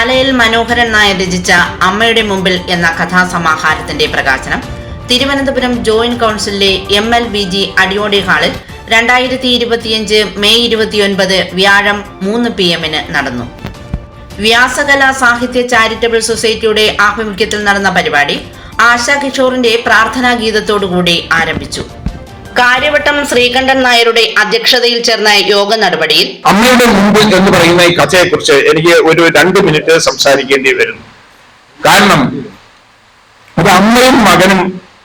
തലയിൽ മനോഹരൻ നായർ രചിച്ച അമ്മയുടെ മുമ്പിൽ എന്ന കഥാസമാഹാരത്തിന്റെ പ്രകാശനം. Thiruvananthapuram joint കൗൺസിലിലെ M L B G Adiyodi ഹാളിൽ രണ്ടായിരത്തി ഇരുപത്തിയഞ്ച് മെയ് ഇരുപത്തിയൊൻപത് വ്യാഴം മൂന്ന് പി എമ്മിന് നടന്നു. വ്യാസകല സാഹിത്യ ചാരിറ്റബിൾ സൊസൈറ്റിയുടെ ആഭിമുഖ്യത്തിൽ നടന്ന പരിപാടി ആശാ കിഷോറിന്റെ പ്രാർത്ഥനാ ഗീതത്തോടുകൂടി ആരംഭിച്ചു. കാര്യവട്ടം ശ്രീകണ്ഠൻ നായരുടെ അധ്യക്ഷതയിൽ ചേർന്ന യോഗ നടപടിയിൽ അമ്മയുടെ മുമ്പ് എന്ന് പറയുന്ന ഈ കഥയെക്കുറിച്ച് എനിക്ക് ഒരു രണ്ട് മിനിറ്റ് സംസാരിക്കേണ്ടി വരുന്നു. കാരണം ഒരു അമ്മയും മകനും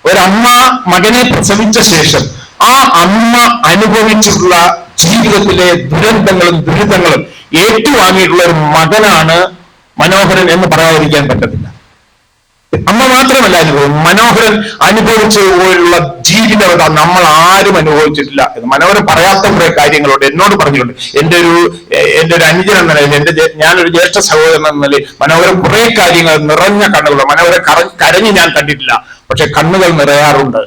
ഒരമ്മ മകനെ പ്രസവിച്ച ശേഷം ആ അമ്മ അനുഭവിച്ചിട്ടുള്ള ജീവിതത്തിലെ ദുരന്തങ്ങളും ദുരിതങ്ങളും ഏറ്റുവാങ്ങിയിട്ടുള്ള ഒരു മകനാണ് മനോഹരൻ എന്ന് പറയാതിരിക്കാൻ പറ്റത്തില്ല. അമ്മ മാത്രമല്ല അനുഭവം. മനോഹരൻ അനുഭവിച്ചു പോലുള്ള ജീവിതം നമ്മൾ ആരും അനുഭവിച്ചിട്ടില്ല മനോഹരൻ പറയാത്ത കുറെ കാര്യങ്ങളുണ്ട്. എന്നോട് പറഞ്ഞിട്ടുണ്ട്. എന്റെ ഒരു എന്റെ ഒരു അനുജൻ എന്ന നിലയിൽ എന്റെ ജേ- ഞാനൊരു ജ്യേഷ്ഠ സഹോദരൻ എന്ന നിലയിൽ മനോഹരൻ കുറെ കാര്യങ്ങൾ നിറഞ്ഞ കണ്ണുകളുണ്ട്. മനോഹരൻ കര- കരഞ്ഞ് ഞാൻ കണ്ടിട്ടില്ല. പക്ഷെ കണ്ണുകൾ നിറയാറുണ്ട്.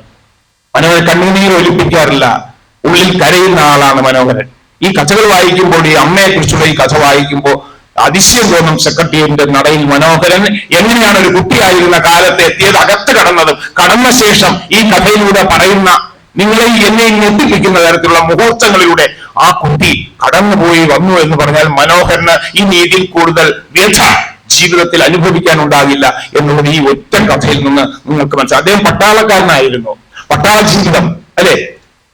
മനോഹരൻ കണ്ണുനീർ ഒലിപ്പിക്കാറില്ല. ഉള്ളിൽ കരയുന്ന ആളാണ് മനോഹരൻ. ഈ കഥകൾ വായിക്കുമ്പോൾ ഈ അമ്മയെ കുറിച്ചുള്ള ഈ കഥ വായിക്കുമ്പോൾ അതിശയം തോന്നും സെക്രട്ടറിയേറ്റിന്റെ നടയിൽ മനോഹരൻ എങ്ങനെയാണ് ഒരു കുട്ടിയായിരുന്ന കാലത്ത് എത്തിയത്? അകത്ത് കടന്നതും കടന്ന ശേഷം ഈ കഥയിലൂടെ പറയുന്ന നിങ്ങളെ എന്നെ ഞെട്ടിപ്പിക്കുന്ന തരത്തിലുള്ള മുഹൂർത്തങ്ങളിലൂടെ ആ കുട്ടി കടന്നുപോയി വന്നു എന്ന് പറഞ്ഞാൽ മനോഹരന് ഈ രീതിയിൽ കൂടുതൽ വ്യഥ ജീവിതത്തിൽ അനുഭവിക്കാൻ ഉണ്ടാകില്ല എന്നുള്ളത് ഈ ഒറ്റ കഥയിൽ നിന്ന് നിങ്ങൾക്ക് മനസ്സിലാക്കാം അദ്ദേഹം പട്ടാളക്കാരനായിരുന്നു. പട്ടാള ജീവിതം അല്ലെ?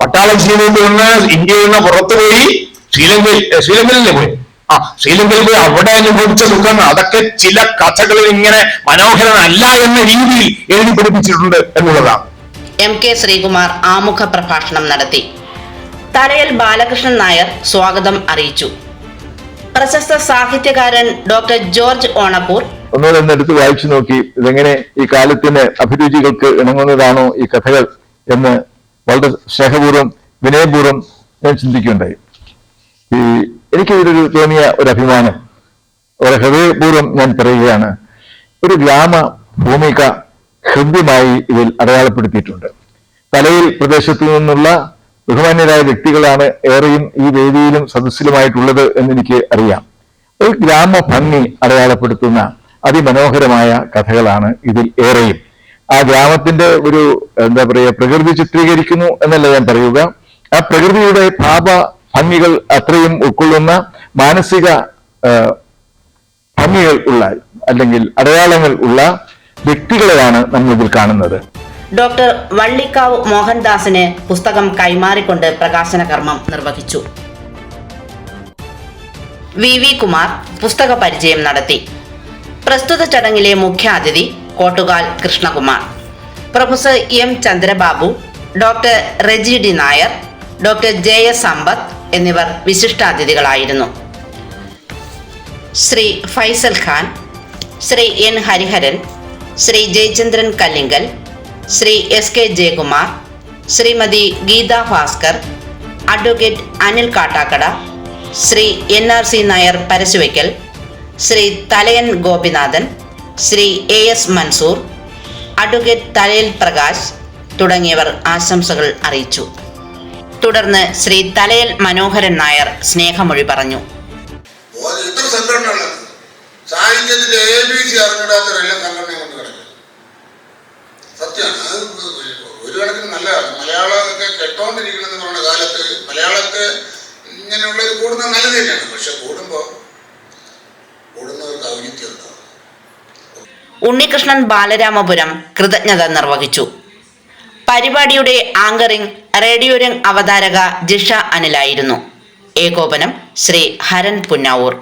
പട്ടാള ജീവിതത്തിൽ നിന്ന് ഇന്ത്യയിൽ നിന്ന് പുറത്തുപോയി ശ്രീലങ്കയിൽ ശ്രീലങ്കയിലെ പോയി? ആ ശ്രീലങ്കയിൽ പോയി അവിടെ അനുഭവിച്ച ദുഃഖം അതൊക്കെ ചില കഥകളിൽ ഇങ്ങനെ മനോഹരമല്ല എന്ന രീതിയിൽ എഴുതി പിടിപ്പിച്ചിട്ടുണ്ട് എന്നുള്ളതാണ്. എം കെ ശ്രീകുമാർ ആമുഖ പ്രഭാഷണം നടത്തി. തലയൽ ബാലകൃഷ്ണൻ നായർ സ്വാഗതം അറിയിച്ചു. പ്രശസ്ത സാഹിത്യകാരൻ ഡോക്ടർ ജോർജ് ഓണപ്പൂർ. ഒന്നുകൂടെ ഒന്ന് എടുത്ത് വായിച്ചു നോക്കി. ഇതെങ്ങനെ ഈ കാലത്തിന് അഭിരുചികൾക്ക് ഇണങ്ങുന്നതാണോ ഈ കഥകൾ എന്ന് വളരെ സ്നേഹപൂർവം വിനയപൂർവം ഞാൻ ചിന്തിക്കുകയുണ്ടായി. ഈ എനിക്ക് ഇതിലൊരു തോന്നിയ ഒരു അഭിമാനം ഒരു ഹൃദയപൂർവം ഞാൻ പറയുകയാണ്. ഒരു ഗ്രാമ ഭൂമിക ഹൃദ്യമായി ഇതിൽ അടയാളപ്പെടുത്തിയിട്ടുണ്ട്. തലയിൽ പ്രദേശത്തു നിന്നുള്ള ബഹുമാന്യരായ വ്യക്തികളാണ് ഏറെയും ഈ വേദിയിലും സദസ്സിലുമായിട്ടുള്ളത് എന്നെനിക്ക് അറിയാം. ഒരു ഗ്രാമ ഭംഗി അടയാളപ്പെടുത്തുന്ന അതിമനോഹരമായ കഥകളാണ് ഇതിൽ ഏറെയും. ആ ഗ്രാമത്തിന്റെ ഒരു എന്താ പറയുക പ്രകൃതി ചിത്രീകരിക്കുന്നു എന്നല്ല ഞാൻ പറയുക. ആ പ്രകൃതിയുടെ ഭാവ ഭംഗികൾ അത്രയും ഉൾക്കൊള്ളുന്ന മാനസിക ഭംഗികൾ ഉള്ള അല്ലെങ്കിൽ അടയാളങ്ങൾ ഉള്ള വ്യക്തികളെയാണ് നമ്മൾ ഇതിൽ കാണുന്നത്. ഡോക്ടർ വള്ളിക്കാവ് മോഹൻദാസിന് പുസ്തകം കൈമാറിക്കൊണ്ട് പ്രകാശന കർമ്മം നിർവഹിച്ചു. വി വി കുമാർ പുസ്തക പരിചയം നടത്തി. പ്രസ്തുത ചടങ്ങിലെ മുഖ്യാതിഥി Kottukal Krishnakumar. Professor M Chandrababu doctor Reji D Nair doctor J S Sampath എന്നിവർ വിശിഷ്ടാതിഥികളായിരുന്നു. Shri Faisal Khan Shri N Hariharan Shri Jayachandran Kallingal Shri S K Jayakumar Shrimati Geetha Bhaskar advocate Anil Kattakada Shri N R C Nair Parassuvaikal Shri Thalayan Gopinathan Shri A S Mansoor advocate Thalayil Prakash തുടങ്ങിയവർ ആശംസകൾ അറിയിച്ചു. തുടർന്ന് ശ്രീ തലയൽ മനോഹരൻ നായർ സ്നേഹമൊഴി പറഞ്ഞു. ഇത്ര സാഹിത്യത്തിന്റെ A B C അറിഞ്ഞിടാത്തവരെല്ലാം സംഘടന കൊണ്ട് കിടക്കും സത്യമാണ് അത് ഒരു കണക്കിന് നല്ലതാണ്. മലയാളമൊക്കെ കെട്ടോണ്ടിരിക്കണമെന്ന് പറഞ്ഞ കാലത്ത് മലയാളത്തെ ഒരു കൂടുന്നത് നല്ലത് തന്നെയാണ്. പക്ഷെ കൂടുമ്പോൾ കൂടുന്നവർക്ക് ഔന്നിത്യം ഉണ്ടാവും ഉണ്ണികൃഷ്ണൻ ബാലരാമപുരം കൃതജ്ഞത നിർവഹിച്ചു. പരിപാടിയുടെ ആങ്കറിംഗ് റേഡിയോ രംഗ് അവതാരക ജിഷ അനിലായിരുന്നു. ഏകോപനം ശ്രീ ഹരൻ പുന്നാവൂർ.